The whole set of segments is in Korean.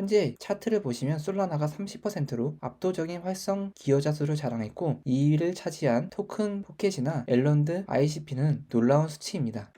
현재 차트를 보시면 솔라나가 30%로 압도적인 활성 기여자 수를 자랑했고 2위를 차지한 토큰 포켓이나 앨런드 ICP는 놀라운 수치입니다.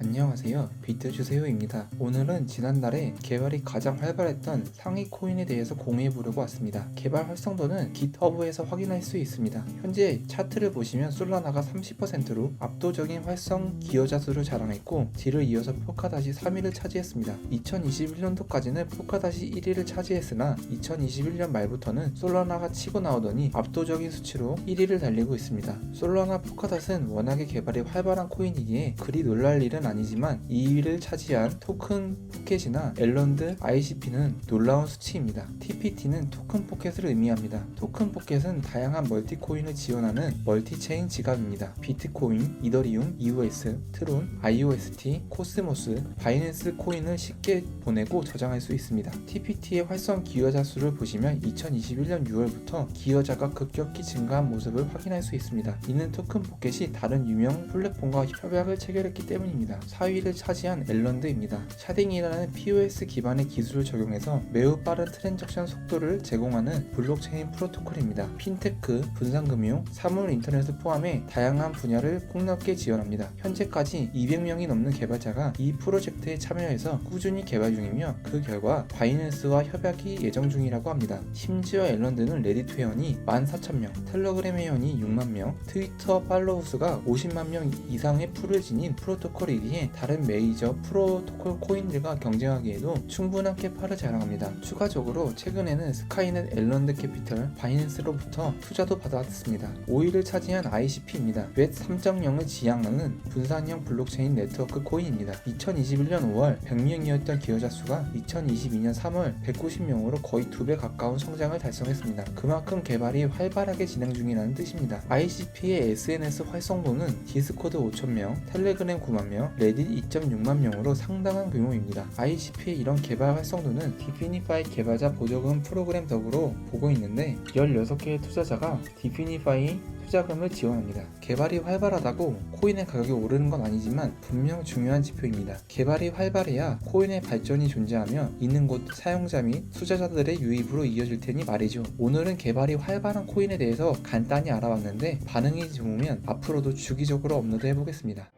안녕하세요. 비트주세요입니다. 오늘은 지난달에 개발이 가장 활발했던 상위 코인에 대해서 공유해 보려고 왔습니다. 개발 활성도는 GitHub에서 확인할 수 있습니다. 현재 차트를 보시면 솔라나가 30%로 압도적인 활성 기여자 수를 자랑했고 뒤를 이어서 포카다시 3위를 차지했습니다. 2021년도까지는 포카다시 1위를 차지했으나 2021년 말부터는 솔라나가 치고 나오더니 압도적인 수치로 1위를 달리고 있습니다. 솔라나 포카닷은 워낙에 개발이 활발한 코인이기에 그리 놀랄 일은 아니지만 2위를 차지한 토큰 포켓이나 앨런드 ICP는 놀라운 수치입니다. TPT는 토큰 포켓을 의미합니다. 토큰 포켓은 다양한 멀티 코인을 지원하는 멀티체인 지갑입니다. 비트코인, 이더리움, EOS, 트론, IOST, 코스모스, 바이낸스 코인을 쉽게 보내고 저장할 수 있습니다. TPT의 활성 기여자 수를 보시면 2021년 6월부터 기여자가 급격히 증가한 모습을 확인할 수 있습니다. 이는 토큰 포켓이 다른 유명 플랫폼과 협약을 체결했기 때문입니다. 4위를 차지한 앨런드입니다. 샤딩이라는 POS 기반의 기술을 적용해서 매우 빠른 트랜잭션 속도를 제공하는 블록체인 프로토콜입니다. 핀테크, 분산금융, 사물 인터넷을 포함해 다양한 분야를 폭넓게 지원합니다. 현재까지 200명이 넘는 개발자가 이 프로젝트에 참여해서 꾸준히 개발 중이며 그 결과 바이낸스와 협약이 예정 중이라고 합니다. 심지어 앨런드는 레딧 회원이 14,000명, 텔레그램 회원이 6만 명, 트위터 팔로우 수가 50만 명 이상의 풀을 지닌 프로토콜이기 에 다른 메이저 프로토콜 코인들과 경쟁하기에도 충분한 캐파를 자랑합니다. 추가적으로 최근에는 스카이넷 앨런드 캐피털 바이낸스로부터 투자도 받았습니다. 5위를 차지한 ICP입니다. 웹 3.0을 지향하는 분산형 블록체인 네트워크 코인입니다. 2021년 5월 100명이었던 기여자 수가 2022년 3월 190명으로 거의 2배 가까운 성장을 달성했습니다. 그만큼 개발이 활발하게 진행 중이라는 뜻입니다. ICP의 SNS 활성도는 디스코드 5,000명, 텔레그램 9만 명, 레딧 2.6만 명으로 상당한 규모입니다. ICP의 이런 개발 활성도는 디피니파이 개발자 보조금 프로그램 덕으로 보고 있는데 16개의 투자자가 디피니파이 투자금을 지원합니다. 개발이 활발하다고 코인의 가격이 오르는 건 아니지만 분명 중요한 지표입니다. 개발이 활발해야 코인의 발전이 존재하며 이는 곧 사용자 및 투자자들의 유입으로 이어질 테니 말이죠. 오늘은 개발이 활발한 코인에 대해서 간단히 알아봤는데 반응이 좋으면 앞으로도 주기적으로 업로드 해보겠습니다.